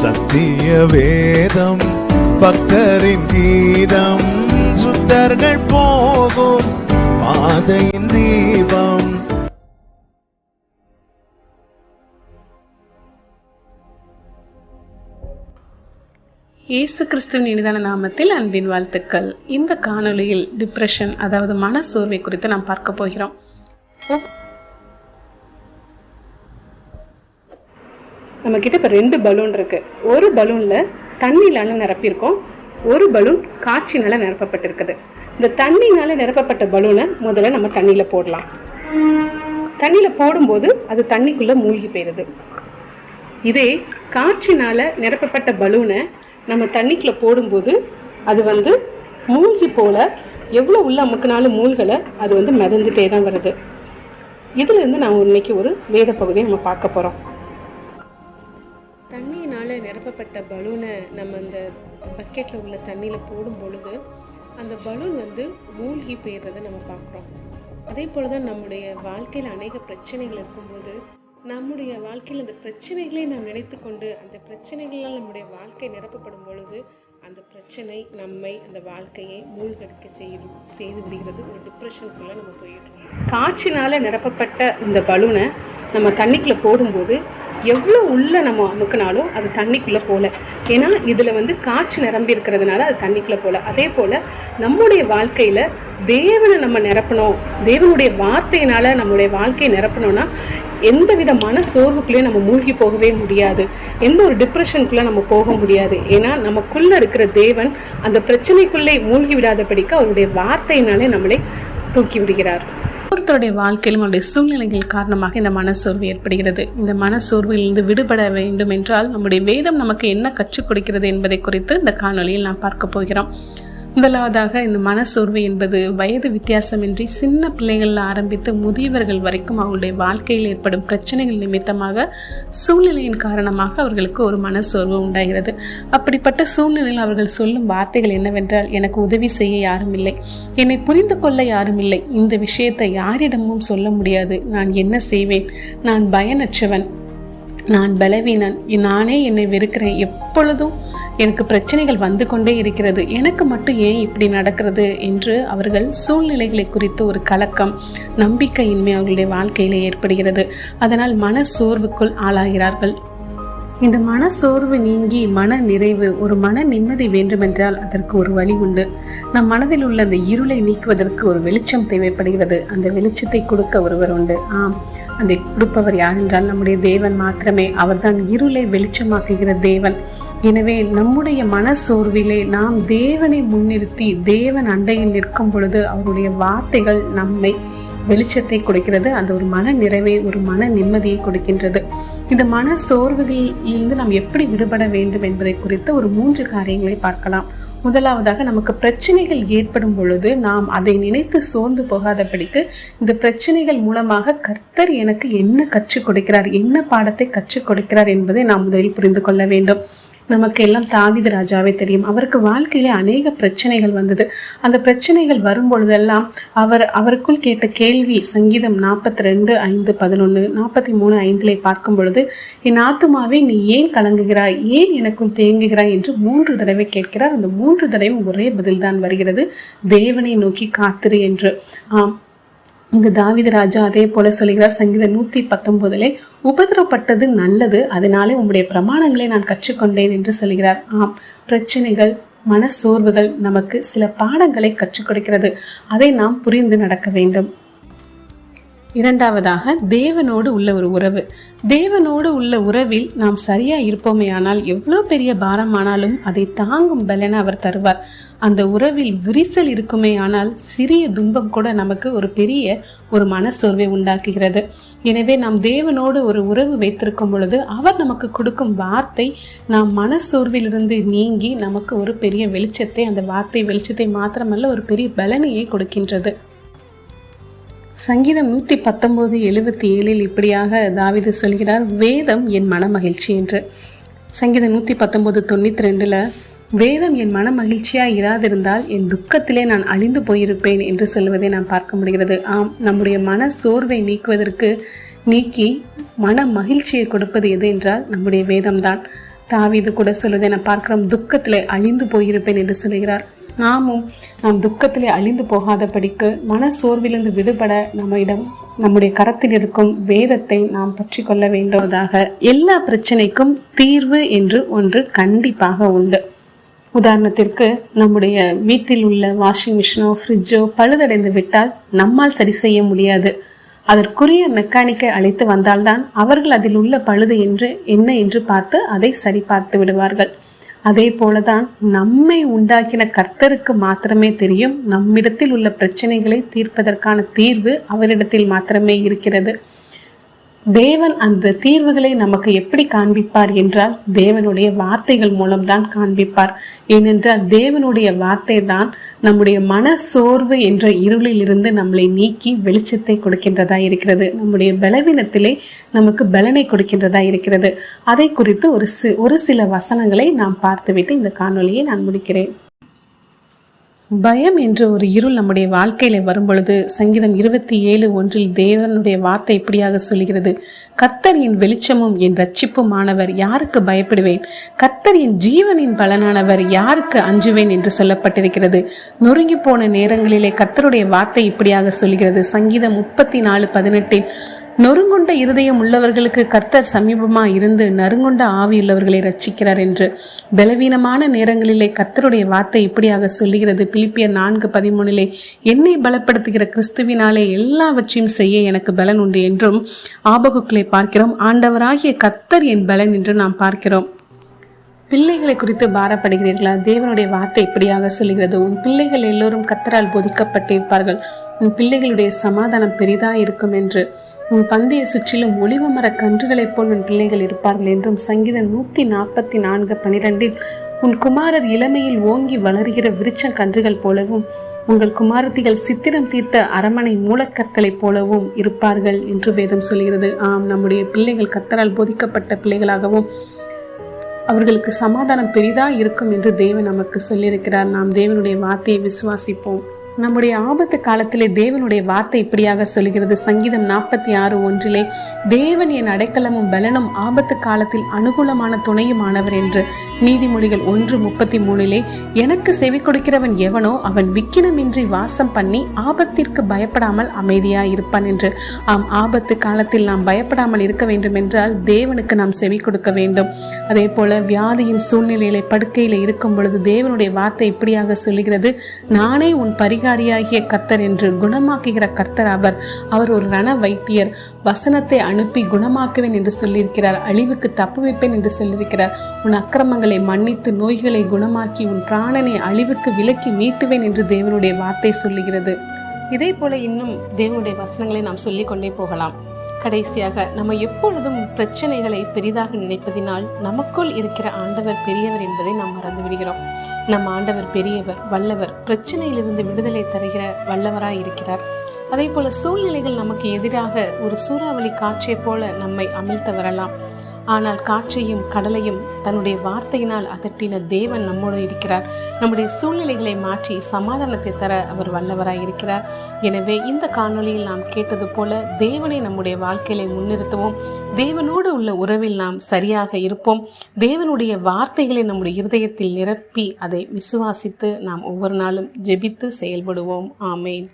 சத்திய வேதம் பக்தரின் கீதம் சுத்தர்கள் போகும் பாதையின் தீபம். இயேசு கிறிஸ்துவின் இனிதான நாமத்தில் அன்பின் வாழ்த்துக்கள். இந்த காணொளியில் டிப்ரெஷன் அதாவது மன சோர்வை குறித்து நாம் பார்க்க போகிறோம். நம்ம கிட்ட இப்போ ரெண்டு பலூன் இருக்கு. ஒரு பலூன்ல தண்ணியிலான நிரப்பியிருக்கோம். ஒரு பலூன் காற்றினால நிரப்பப்பட்டிருக்குது. இந்த தண்ணினால நிரப்பப்பட்ட பலூனை முதல்ல நம்ம தண்ணியில போடலாம். தண்ணியில போடும்போது அது தண்ணிக்குள்ள மூழ்கி போயிருது. இதே காற்றினால நிரப்பப்பட்ட பலூனை நம்ம தண்ணிக்குள்ள போடும்போது அது வந்து மூழ்கி போல எவ்வளவு உள்ள அமுக்குனாலும் மூழ்கலை அது வந்து மிதந்துட்டே தான் வருது. இதுல இருந்து நான் இன்னைக்கு ஒரு வேத பகுதியை நம்ம பார்க்க போறோம். தண்ணியினால பலூனை நம்ம அந்த பக்கெட்டில் உள்ள தண்ணியில் போடும் பொழுது அந்த பலூன் வந்து மூழ்கி போயிடுறத நம்ம பார்க்குறோம். அதே போலதான் நம்முடைய வாழ்க்கையில் அநேக பிரச்சனைகள் இருக்கும்போது நம்முடைய வாழ்க்கையில் அந்த பிரச்சனைகளை நாம் நினைத்து கொண்டு அந்த பிரச்சனைகளால் நம்முடைய வாழ்க்கை நிரப்பப்படும் பொழுது அந்த பிரச்சனை நம்மை அந்த வாழ்க்கையை மூழ்கடிக்க செய்து செய்து விடுகிறது. ஒரு டிப்ரெஷனுக்குள்ளே நம்ம போயிடுறோம். காட்சினால் நிரப்பப்பட்ட இந்த பலூனை நம்ம தண்ணிக்குள்ளே போடும்போது எவ்வளோ உள்ளே நம்ம அமுக்குனாலும் அது தண்ணிக்குள்ளே போகல ஏன்னா இதில் வந்து காற்று நிரம்பி இருக்கிறதுனால அது தண்ணிக்குள்ளே போகல அதே போல் நம்முடைய வாழ்க்கையில் தேவனை நம்ம நிரப்பணும். தேவனுடைய வார்த்தையினால் நம்மளுடைய வாழ்க்கையை நிரப்பணும்னா எந்த விதமான சோர்வுக்குள்ளேயும் நம்ம மூழ்கி போகவே முடியாது. எந்த ஒரு டிப்ரெஷனுக்குள்ளே நம்ம போக முடியாது. ஏன்னா நமக்குள்ளே இருக்கிற தேவன் அந்த பிரச்சனைக்குள்ளே மூழ்கி விடாதபடிக்கு அவருடைய வார்த்தையினாலே நம்மளை தூக்கி விடுகிறார். ஒருத்தருடைய வாழ்க்கையிலும் நம்முடைய சூழ்நிலைகள் காரணமாக இந்த மனசோர்வு ஏற்படுகிறது. இந்த மனசோர்விலிருந்து விடுபட வேண்டும் என்றால் நம்முடைய வேதம் நமக்கு என்ன கற்றுக் கொடுக்கிறது என்பதை குறித்து இந்த காணொலியில் நாம் பார்க்க போகிறோம். முதலாவதாக இந்த மனசோர்வு என்பது வயது வித்தியாசமின்றி சின்ன பிள்ளைகளில் ஆரம்பித்து முதியவர்கள் வரைக்கும் அவருடைய வாழ்க்கையில் ஏற்படும் பிரச்சனைகள் நிமித்தமாக சூழ்நிலையின் காரணமாக அவர்களுக்கு ஒரு மனசோர்வு உண்டாகிறது. அப்படிப்பட்ட சூழ்நிலையில் அவர்கள் சொல்லும் வார்த்தைகள் என்னவென்றால் எனக்கு உதவி செய்ய யாரும் இல்லை. என்னை புரிந்து கொள்ள யாரும் இல்லை. இந்த விஷயத்தை யாரிடமும் சொல்ல முடியாது. நான் என்ன செய்வேன்? நான் பயனற்றவன். நான் பலவீனன். நானே என்னை வெறுக்கிறேன். எப்பொழுதும் எனக்கு பிரச்சனைகள் வந்து கொண்டே இருக்கிறது. எனக்கு மட்டும் ஏன் இப்படி நடக்கிறது என்று அவர்கள் சூழ்நிலைகளை குறித்து ஒரு கலக்கம் நம்பிக்கையின்மை அவர்களுடைய வாழ்க்கையிலே ஏற்படுகிறது. அதனால் மன சோர்வுக்குள் ஆளாகிறார்கள். இந்த மன சோர்வு நீங்கி மன நிறைவு ஒரு மன நிம்மதி வேண்டுமென்றால் அதற்கு ஒரு வழி உண்டு. நம் மனதில் உள்ள அந்த இருளை நீக்குவதற்கு ஒரு வெளிச்சம் தேவைப்படுகிறது. அந்த வெளிச்சத்தை கொடுக்க ஒருவர் உண்டு. ஆம். அதை கொடுப்பவர் யார் என்றால் நம்முடைய தேவன் மாத்திரமே. அவர்தான் இருளை வெளிச்சமாக்குகிற தேவன். எனவே நம்முடைய மன சோர்விலே நாம் தேவனை முன்னிறுத்தி தேவன் அண்டையில் நிற்கும் பொழுது அவருடைய வார்த்தைகள் நம்மை வெளிச்சத்தை கொடுக்கிறது. அந்த ஒரு மன நிறைவை ஒரு மன நிம்மதியை கொடுக்கின்றது. இந்த மன சோர்வுகளிலிருந்து நாம் எப்படி விடுபட வேண்டும் என்பதை குறித்து ஒரு மூன்று காரியங்களை பார்க்கலாம். முதலாவதாக நமக்கு பிரச்சனைகள் ஏற்படும் பொழுது நாம் அதை நினைத்து சோர்ந்து போகாதபடிக்கு இந்த பிரச்சனைகள் மூலமாக கர்த்தர் எனக்கு என்ன கற்றுக் கொடுக்கிறார் என்ன பாடத்தை கற்றுக் கொடுக்கிறார் என்பதை நாம் முதலில் புரிந்து கொள்ள வேண்டும். நமக்கு எல்லாம் தாவித ராஜாவே தெரியும். அவருக்கு வாழ்க்கையில அநேக பிரச்சனைகள் வந்தது. அந்த பிரச்சனைகள் வரும் பொழுதெல்லாம் அவர் அவருக்குள் கேட்ட கேள்வி சங்கீதம் நாற்பத்தி ரெண்டு ஐந்து பதினொன்று நாற்பத்தி மூணு ஐந்திலே பார்க்கும் பொழுது என் ஆத்துமாவே நீ ஏன் கலங்குகிறாய்? ஏன் எனக்குள் தேங்குகிறாய்? என்று மூன்று தடவை கேட்கிறார். அந்த மூன்று தடவையும் ஒரே பதில்தான் வருகிறது. தேவனை நோக்கி காத்திரு என்று. ஆம். இங்கு தாவித ராஜா அதே போல சொல்கிறார் சங்கீத நூத்தி பத்தொன்பதிலே உபதிரப்பட்டது நல்லது அதனாலே உங்களுடைய பிரமாணங்களை நான் கற்றுக்கொண்டேன் என்று சொல்கிறார் ஆம் பிரச்சனைகள் மன சோர்வுகள் நமக்கு சில பாடங்களை கற்றுக் கொடுக்கிறது. அதை நாம் புரிந்து நடக்க வேண்டும். இரண்டாவதாக தேவனோடு உள்ள ஒரு உறவு. தேவனோடு உள்ள உறவில் நாம் சரியா இருப்போமே ஆனால் எவ்வளோ பெரிய பாரமானாலும் அதை தாங்கும் பலனை அவர் தருவார். அந்த உறவில் விரிசல் இருக்குமே ஆனால் சிறிய துன்பம் கூட நமக்கு ஒரு பெரிய ஒரு மனச்சோர்வை உண்டாக்குகிறது. எனவே நாம் தேவனோடு ஒரு உறவு வைத்திருக்கும் பொழுது அவர் நமக்கு கொடுக்கும் வார்த்தை நாம் மனசோர்விலிருந்து நீங்கி நமக்கு ஒரு பெரிய வெளிச்சத்தை அந்த வார்த்தை வெளிச்சத்தை மாத்திரமல்ல ஒரு பெரிய பலனையை கொடுக்கின்றது. சங்கீதம் நூற்றி பத்தொம்போது எழுபத்தி ஏழில் இப்படியாக தாவிது சொல்கிறார் வேதம் என் மன மகிழ்ச்சி என்று. சங்கீதம் நூற்றி பத்தொம்போது தொண்ணூற்றி ரெண்டில் வேதம் என் மன மகிழ்ச்சியாக இராதிருந்தால் என் துக்கத்திலே நான் அழிந்து போயிருப்பேன் என்று சொல்வதை நாம் பார்க்க முடிகிறது. ஆம் நம்முடைய மன சோர்வை நீக்குவதற்கு நீக்கி மன மகிழ்ச்சியை கொடுப்பது எது என்றால் நம்முடைய வேதம்தான். தாவிது கூட சொல்வதை நான் பார்க்கிறோம் துக்கத்தில் அழிந்து போயிருப்பேன் என்று சொல்கிறார். நாமும் நாம் துக்கத்திலே அழிந்து போகாதபடிக்கு மன சோர்விலிருந்து விடுபட நம்மிடம் நம்முடைய கரத்தில் இருக்கும் வேதத்தை நாம் பற்றி கொள்ள வேண்டுவதாக எல்லா பிரச்சனைக்கும் தீர்வு என்று ஒன்று கண்டிப்பாக உண்டு. உதாரணத்திற்கு நம்முடைய வீட்டில் உள்ள வாஷிங் மிஷினோ ஃப்ரிட்ஜோ பழுதடைந்து விட்டால் நம்மால் சரி செய்ய முடியாது. அதற்குரிய மெக்கானிக்கை அழைத்து வந்தால்தான் அவர்கள் அதில் உள்ள பழுது என்று என்ன என்று பார்த்து அதை சரி பார்த்து விடுவார்கள். அதே போலதான் நம்மை உண்டாக்கின கர்த்தருக்கு மாத்திரமே தெரியும். நம்மிடத்தில் உள்ள பிரச்சனைகளை தீர்ப்பதற்கான தீர்வு அவரிடத்தில் மாத்திரமே இருக்கிறது. தேவன் அந்த தீர்வுகளை நமக்கு எப்படி காண்பிப்பார் என்றால் தேவனுடைய வார்த்தைகள் மூலம்தான் காண்பிப்பார். ஏனென்றால் தேவனுடைய வார்த்தை தான் நம்முடைய மன சோர்வு என்ற இருளில் இருந்து நம்மளை நீக்கி வெளிச்சத்தை கொடுக்கின்றதா இருக்கிறது. நம்முடைய பலவீனத்திலே நமக்கு பலனை கொடுக்கின்றதா இருக்கிறது. அதை குறித்து ஒரு சி ஒரு சில வசனங்களை நாம் பார்த்துவிட்டு இந்த காணொலியை நான் முடிக்கிறேன். பயம் என்ற ஒரு இருள் நம்முடைய வாழ்க்கையில வரும்பொழுது சங்கீதம் இருபத்தி ஏழு ஒன்றில் தேவனுடைய வார்த்தை இப்படியாக சொல்கிறது கத்தர் என் வெளிச்சமும் என் ரட்சிப்புமானவர் யாருக்கு பயப்படுவேன்? கத்தர் என் ஜீவனின் பலனானவர் யாருக்கு அஞ்சுவேன் என்று சொல்லப்பட்டிருக்கிறது. நொறுங்கி போன நேரங்களிலே கத்தருடைய வார்த்தை இப்படியாக சொல்கிறது சங்கீதம் முப்பத்தி நாலு பதினெட்டில் நொறுங்குண்ட இருதயம் உள்ளவர்களுக்கு கர்த்தர் சமீபமா இருந்து நறுங்குண்ட ஆவியுள்ளவர்களை ரட்சிக்கிறார் என்று பலவீனமான நேரங்களிலே கர்த்தருடைய வார்த்தை இப்படியாக சொல்லுகிறது. பிலிப்பிய நான்கு பதிமூணிலே என்னை பலப்படுத்துகிற கிறிஸ்துவினாலே எல்லாவற்றையும் செய்ய எனக்கு பலன் உண்டு என்றும் ஆபகுக்களை பார்க்கிறோம். ஆண்டவராகிய கர்த்தர் என் பலன் என்று நாம் பார்க்கிறோம். பிள்ளைகளை குறித்து பாரப்படுகிறீர்களா? தேவனுடைய வார்த்தை இப்படியாக சொல்கிறது உன் பிள்ளைகள் எல்லோரும் கத்தரால் போதிக்கப்பட்டிருப்பார்கள். உன் பிள்ளைகளுடைய சமாதானம் பெரிதா இருக்கும் என்று உன் பந்தையை சுற்றிலும் ஒளிவு மர கன்றுகளைப் போல் உன் பிள்ளைகள் இருப்பார்கள் என்றும் சங்கீதம் நூத்தி நாற்பத்தி நான்கு பனிரெண்டில் உன் குமாரர் இளமையில் ஓங்கி வளர்கிற விருச்ச கன்றுகள் போலவும் உங்கள் குமாரத்திகள் சித்திரம் தீர்த்த அரமனை மூலக்கற்களைப் போலவும் இருப்பார்கள் என்று வேதம் சொல்கிறது ஆம் நம்முடைய பிள்ளைகள் கத்தரால் போதிக்கப்பட்ட பிள்ளைகளாகவும் அவர்களுக்கு சமாதானம் பெரிதா இருக்கும் என்று தேவன் நமக்கு சொல்லியிருக்கிறார். நாம் தேவனுடைய வார்த்தையை விசுவாசிப்போம். நம்முடைய ஆபத்து காலத்திலே தேவனுடைய வார்த்தை இப்படியாக சொல்கிறது சங்கீதம் நாற்பத்தி ஆறு ஒன்றிலே தேவன் என் அடைக்கலமும் பலனும் ஆபத்து காலத்தில் அனுகூலமான துணையுமானவர் என்று. நீதிமொழிகள் ஒன்று முப்பத்தி மூணிலே எனக்கு செவி கொடுக்கிறவன் எவனோ அவன் விக்கினமின்றி வாசம் பண்ணி ஆபத்திற்கு பயப்படாமல் அமைதியாக இருப்பான் என்று. ஆம் ஆபத்து காலத்தில் நாம் பயப்படாமல் இருக்க வேண்டும் என்றால் தேவனுக்கு நாம் செவி கொடுக்க வேண்டும். அதே போல வியாதியின் சூழ்நிலையில படுக்கையில் இருக்கும் பொழுது தேவனுடைய வார்த்தை இப்படியாக சொல்லுகிறது நானே உன் பரி அதிகாரியாகிய கர்த்தர் என்று குணமாக்குகிற கர்த்தர் அவர். அவர் ஒரு ரண வைத்தியர். வசனத்தை அனுப்பி குணமாக்குவேன் என்று சொல்லியிருக்கிறார். அழிவுக்கு தப்பு வைப்பேன் என்று சொல்லியிருக்கிறார். உன் அக்கிரமங்களை மன்னித்து நோய்களை குணமாக்கி உன் பிராணனை அழிவுக்கு விலக்கி மீட்டுவேன் என்று தேவனுடைய வார்த்தை சொல்லுகிறது. இதே போல இன்னும் தேவனுடைய வசனங்களை நாம் சொல்லிக் கொண்டே போகலாம். கடைசியாக நம்ம எப்பொழுதும் பிரச்சனைகளை பெரிதாக நினைப்பதினால் நமக்குள் இருக்கிற ஆண்டவர் பெரியவர் என்பதை நாம் மறந்து விடுகிறோம். நம் ஆண்டவர் பெரியவர் வல்லவர் பிரச்சனையிலிருந்து விடுதலை தருகிற வல்லவராய் இருக்கிறார். அதே போல சூழ்நிலைகள் நமக்கு எதிராக ஒரு சூறாவளி காற்றைப் போல நம்மை அமிழ்த்த வரலாம் ஆனால் காற்றையும் கடலையும் தன்னுடைய வார்த்தையினால் அதட்டின தேவன் நம்மோடு இருக்கிறார். நம்முடைய சூழ்நிலைகளை மாற்றி சமாதானத்தை தர அவர் வல்லவராய் இருக்கிறார். எனவே இந்த காணொளியில் நாம் கேட்டது போல தேவனை நம்முடைய வாழ்க்கையில முன்னிறுத்துவோம். தேவனோடு உள்ள உறவில் நாம் சரியாக இருப்போம். தேவனுடைய வார்த்தைகளை நம்முடைய இருதயத்தில் நிரப்பி அதை விசுவாசித்து நாம் ஒவ்வொரு நாளும் ஜெபித்து செயல்படுவோம். ஆமேன்.